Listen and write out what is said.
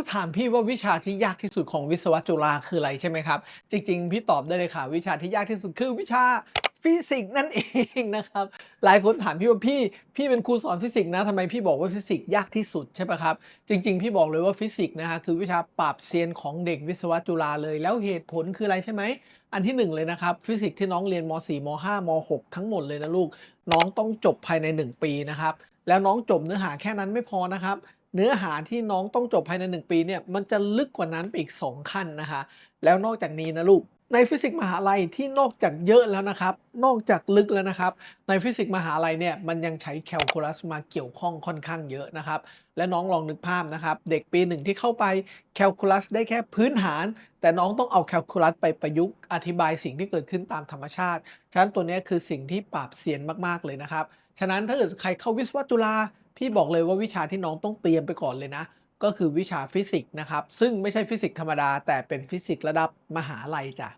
ถ้าถามพี่ว่าวิชาที่ยากที่สุดของวิศวะจุฬาคืออะไรใช่ไหมครับ จริง ๆ พี่ตอบได้เลยค่ะ วิชาที่ยากที่สุดคือวิชาฟิสิกส์นั่นเองนะครับ หลายคนถามพี่ว่าพี่ พี่เป็นครูสอนฟิสิกส์นะทำไมพี่บอกว่าฟิสิกส์ยากที่สุดใช่ปะครับ จริง ๆ พี่บอกเลยว่าฟิสิกส์นะฮะคือวิชาปราบเซียนของเด็กวิศวะจุฬาเลย แล้วเหตุผลคืออะไรใช่ไหม อันที่หนึ่งเลยนะครับ ฟิสิกส์ที่น้องเรียนม .4 ม .5 ม .6 ทั้งหมดเลยนะลูก น้องต้องจบภายใน 1 ปีนะครับ แล้วน้องจบเนื้อหาแค่นั้นไม่พอนะครับ เนื้อหาที่น้องต้องจบภายใน 1 ปีเนี่ยมันจะลึกกว่านั้นไปอีก 2 ขั้นนะคะ แล้วนอกจากนี้นะลูกในฟิสิกส์มหาลัยที่นอกจากเยอะแล้วนะครับ นอกจากลึกแล้วนะครับ ในฟิสิกส์มหาลัยเนี่ยมันยังใช้แคลคูลัสมาเกี่ยวข้องค่อนข้างเยอะนะครับ และน้องลองนึกภาพนะครับ เด็กปีหนึ่งที่เข้าไปแคลคูลัสได้แค่พื้นฐาน แต่น้องต้องเอาแคลคูลัสไปประยุกต์อธิบายสิ่งที่เกิดขึ้นตามธรรมชาติ ฉะนั้นตัวนี้คือสิ่งที่ปราบเซียนมากๆเลยนะครับ ฉะนั้นถ้าเกิดใครเข้าวิศวะจุฬา พี่บอกเลยว่าวิชาที่น้องต้องเตรียมไปก่อนเลยนะ ก็คือวิชาฟิสิกส์นะครับ ซึ่งไม่ใช่ฟิสิกส์ธรรมดา แต่เป็นฟิสิกส์ระดับมหาลัยจ้ะ